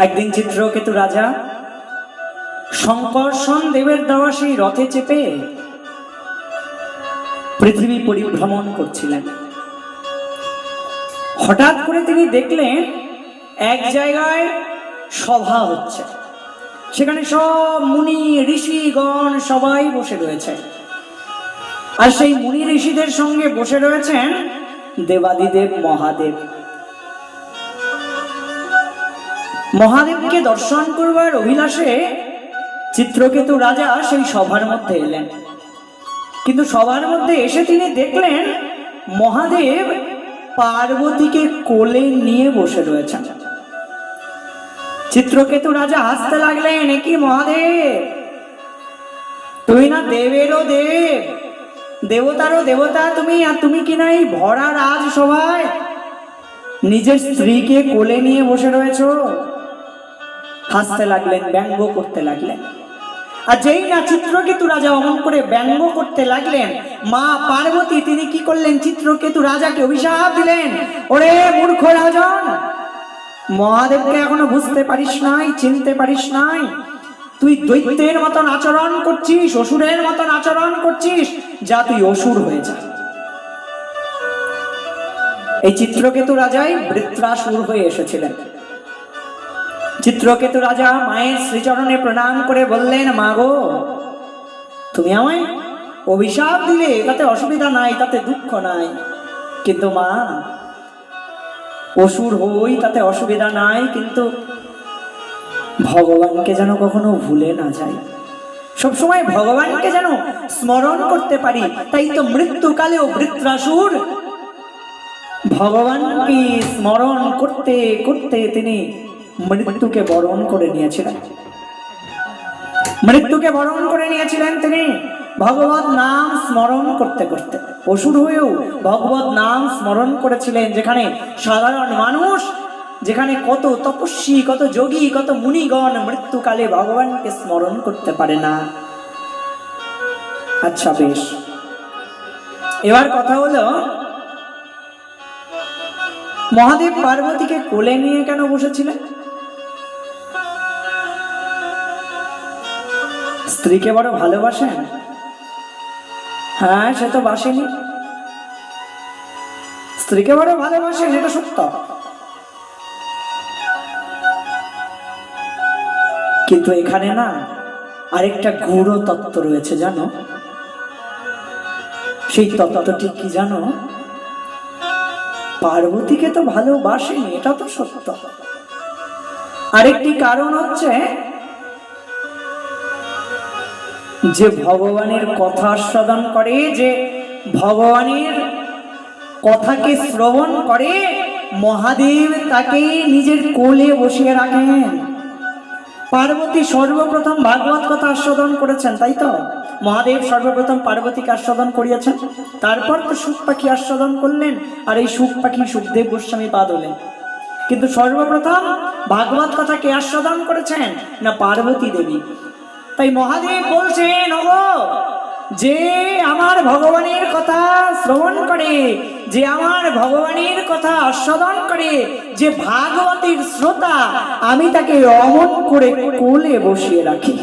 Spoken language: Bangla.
একদিন চিত্রকেতু রাজা শঙ্কর্ষণ দেবের দেওয়া সেই রথে চেপে পৃথিবী পরিভ্রমণ করছিলেন। হঠাৎ করে তিনি দেখলেন এক জায়গায় সভা হচ্ছে। সেখানে সব মুনি, ঋষিগণ সবাই বসে রয়েছে। আর সেই মুনি ঋষিদের সঙ্গে বসে রয়েছেন দেবাদিদেব মহাদেব। মহাদেবকে দর্শন করবার অভিলাষে চিত্রকেতু রাজা সেই সভার মধ্যে এলেন। কিন্তু সবার মধ্যে এসে তিনি দেখলেন, মহাদেব পার্বতীকে কোলে নিয়ে বসে রয়েছেন। চিত্রকেতু রাজা হাসতে লাগলেন, "এ কি মহাদেব? তুমি না দেবেরও দেব। দেবতারও দেবতা তুমি, আর তুমি কি না এই ভরা রাজসভায় নিজের স্ত্রীকে কোলে নিয়ে বসে রয়েছো? হাসতে লাগলেন, ব্যঙ্গ করতে লাগলেন। আর যেই না চিত্রকেতু রাজা অমন করে ব্যঙ্গ করতে লাগলেন, মা পার্বতী তিনি কি করলেন? চিত্রকেতু রাজাকে অভিশাপ দিলেন। ওরে মূর্খ রাজন! মহাদেবকে এখনও বুঝতে পারিস নাই, চিনতে পারিস নাই। তুই দৈত্যের মতন আচরণ করছিস, অসুরের মতন আচরণ করছিস, যা তুই অসুর হয়ে যা। এই চিত্রকেতু রাজাই বৃত্রাসুর হয়ে এসেছিলেন। চিত্রকেতু রাজা মায়ের শ্রীচরণে প্রণাম করে বললেন, মা গো, তুমি আমায় অভিশাপ দিলে, তাতে অসুবিধা নাই, তাতে দুঃখ নাই। কিন্তু মা, অসুর হই, তাতে অসুবিধা নাই, কিন্তু ভগবানকে যেন কখনো ভুলে না যাই। সবসময় ভগবানকে যেন স্মরণ করতে পারি, তাই তো মৃত্যুকালেও বৃত্রাসুর ভগবানকে স্মরণ করতে করতে তিনি মৃত্যুকে বরণ করে নিয়েছিলেন। মৃত্যুকে বরণ করে নিয়েছিলেন তিনি। ভগবত নাম স্মরণ করতে করতে। অসুর হয়েও ভগবত নাম স্মরণ করেছিলেন যেখানে সাধারণ মানুষ, যেখানে কত তপস্বী, কত যোগী, কত মুনিগণ মৃত্যুকালে ভগবানকে স্মরণ করতে পারে না। আচ্ছা বেশ। এবার কথা হলো, মহাদেব পার্বতীকে কোলে নিয়ে কেন বসেছিলেন? স্ত্রীকে বড় ভালোবাসেন হ্যাঁ সে তো বাসেনি। স্ত্রীকে বড় ভালোবাসেন এটা সত্য। কিন্তু এখানে না আরেকটা গূঢ় তত্ত্ব রয়েছে, জানো? সেই তত্ত্বটি কি জানো? পার্বতীকে তো ভালোবাসেনি, এটা তো সত্য। আরেকটি কারণ হচ্ছে যে ভগবানের কথা আস্বাদন করে, যে ভগবানের কথাকে শ্রবণ করে, মহাদেব তাকে নিজের কোলে বসিয়ে রাখেন। পার্বতী সর্বপ্রথম ভাগবত কথা আস্বাদন করেছেন, তাই তো? মহাদেব সর্বপ্রথম পার্বতীকে আস্বাদন করিয়েছেন, তারপর তো সুখ পাখি আস্বাদন করলেন, আর এই সুখ পাখি সুখদেব গোস্বামী বাদ হলেন কিন্তু সর্বপ্রথম ভাগবত কথাকে আস্বাদন করেছেন? না, পার্বতী দেবী। তাই মহাদেব বলছেন, ওগো, যে আমার ভগবানের কথা শ্রবণ করে, যে আমার ভগবানের কথা আস্বাদন করে, যে ভাগবতীর শ্রোতা, আমি তাকে অমন করে কোলে বসিয়ে রাখি।